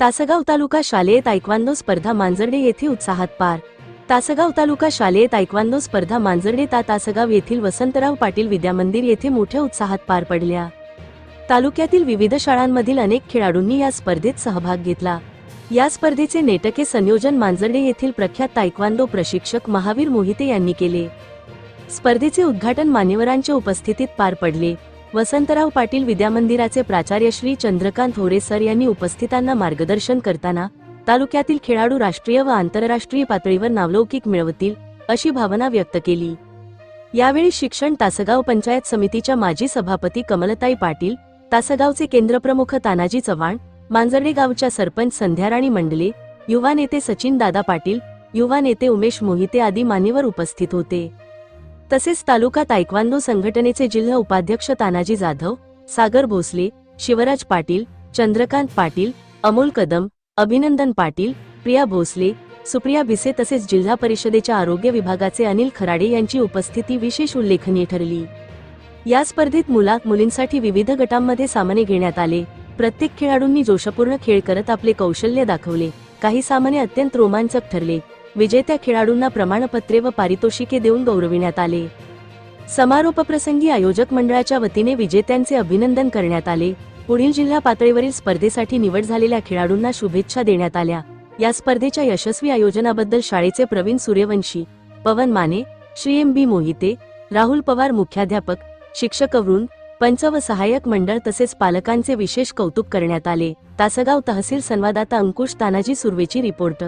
तासगाव तालुका शालेय तायक्वांदो स्पर्धा मांजर्डे येथे उत्साहात पार. तासगाव तालुका शालेय तायक्वांदो स्पर्धा मांजर्डे ता तासगाव येथील वसंतराव पाटील विद्यामंदिर येथे मोठ्या उत्साहात पार पडल्या. तालुक्यातील विविध शाळांमधील अनेक खेळाडूंनी या स्पर्धेत सहभाग घेतला. या स्पर्धेचे नेटके संयोजन मांजर्डे येथील प्रख्यात तायक्वांदो प्रशिक्षक महावीर मोहिते यांनी केले. स्पर्धेचे उद्घाटन मान्यवरांच्या उपस्थितीत पार पडले. वसंतराव पाटील विद्यामंदिराचे प्राचार्य श्री चंद्रकांत होरे सर यांनी उपस्थितांना मार्गदर्शन करताना तालुक्यातील खेळाडू राष्ट्रीय व आंतरराष्ट्रीय पातळीवर नावलौकिक मिळवतील अशी भावना व्यक्त केली. यावेळी शिक्षण तासगाव पंचायत समितीच्या माजी सभापती कमलताई पाटील तासगावचे केंद्रप्रमुख तानाजी चव्हाण मांजर्डे गावच्या सरपंच संध्याराणी मंडले युवा नेते सचिन दादा पाटील युवा नेते उमेश मोहिते आदी मान्यवर उपस्थित होते. तसेच तालुका तायक्वांदो संघटनेचे जिल्हा उपाध्यक्ष तानाजी जाधव सागर भोसले शिवराज पाटील चंद्रकांत पाटील अमोल कदम अभिनंदन पाटील प्रिया भोसले सुप्रिया भिसे तसेच जिल्हा परिषदेच्या आरोग्य विभागाचे अनिल खराडे यांची उपस्थिती विशेष उल्लेखनीय ठरली. या स्पर्धेत मुला मुलींसाठी विविध गटांमध्ये सामने घेण्यात आले. प्रत्येक खेळाडूंनी जोशपूर्ण खेळ करत आपले कौशल्य दाखवले. काही सामने अत्यंत रोमांचक ठरले. विजेत्या खेळाडूंना प्रमाणपत्रे व पारितोषिके देऊन गौरविण्यात आले. समारोपप्रसंगी आयोजक मंडळाच्या वतीने विजेत्यांचे अभिनंदन करण्यात आले. पुढील जिल्हा पातळीवरील स्पर्धेसाठी निवड झालेल्या खेळाडूंना शुभेच्छा देण्यात आल्या. या स्पर्धेच्या यशस्वी आयोजनाबद्दल शाळेचे प्रवीण सूर्यवंशी पवन माने श्री एम बी मोहिते राहुल पवार मुख्याध्यापक शिक्षक वृंद पंच व सहाय्यक मंडळ तसेच पालकांचे विशेष कौतुक करण्यात आले. तासगाव तहसील संवाददाता अंकुश तानाजी सुर्वेची रिपोर्ट.